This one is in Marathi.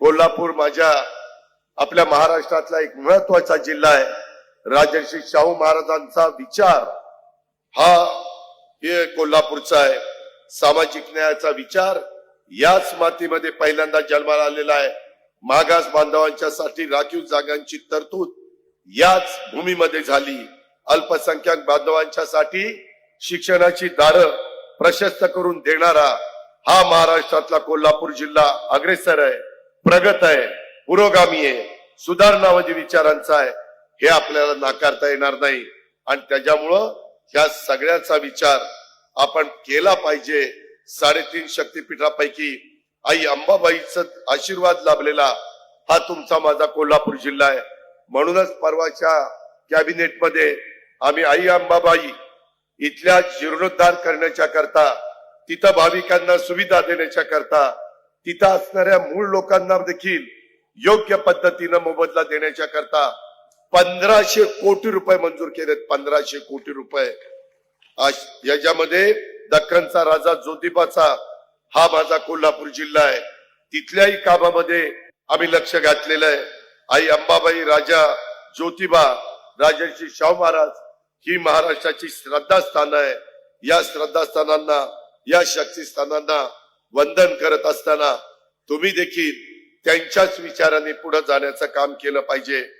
कोल्हापूर माझ्या आपल्या महाराष्ट्रातला एक महत्त्वाचा जिल्हा आहे. राजर्षी शाहू महाराजांचा विचार हा हे कोल्हापूरचा आहे. सामाजिक न्यायाचा विचार याच मातीमध्ये पहिल्यांदा जन्माला आलेला आहे. मागास बांधवांच्यासाठी राखीव जागांची तरतूद याच भूमीमध्ये झाली. अल्पसंख्याक बांधवांच्यासाठी शिक्षणाची दारं प्रशस्त करून देणारा हा महाराष्ट्रातला कोल्हापूर जिल्हा अग्रेसर आहे. प्रगत आहे पुरोगामी आहे सुधारणावादी विचारांचा आहे हे आपल्याला नाकारता येणार नाही. आणि त्याच्यामुळं ह्या सगळ्याचा विचार आपण केला पाहिजे. साडेतीन शक्तीपीठापैकी आई अंबाबाईचा आशीर्वाद लाभलेला हा तुमचा माझा कोल्हापूर जिल्हा आहे. म्हणूनच परवाच्या कॅबिनेटमध्ये आम्ही आई अंबाबाई इथल्या जीर्णोद्धार करण्याच्या करता तिथं भाविकांना सुविधा देण्याच्या करता तिथं असणाऱ्या मूळ लोकांना देखील योग्य पद्धतीनं मोबदला देण्याच्या करता पंधराशे कोटी रुपये मंजूर केलेत पंधराशे कोटी रुपये. याच्यामध्ये दख्खनचा राजा ज्योतिबाचा हा माझा कोल्हापूर जिल्हा आहे. तिथल्याही कामामध्ये आम्ही लक्ष घातलेलं आहे. आई अंबाबाई राजा ज्योतिबा राजर्षी शाहू महाराज ही महाराष्ट्राची श्रद्धास्थान आहे. या श्रद्धास्थानांना या शक्तीस्थानांना वंदन करत असताना तुम्ही देखील त्यांच्याच विचाराने पुढे जाण्याचं काम केलं पाहिजे.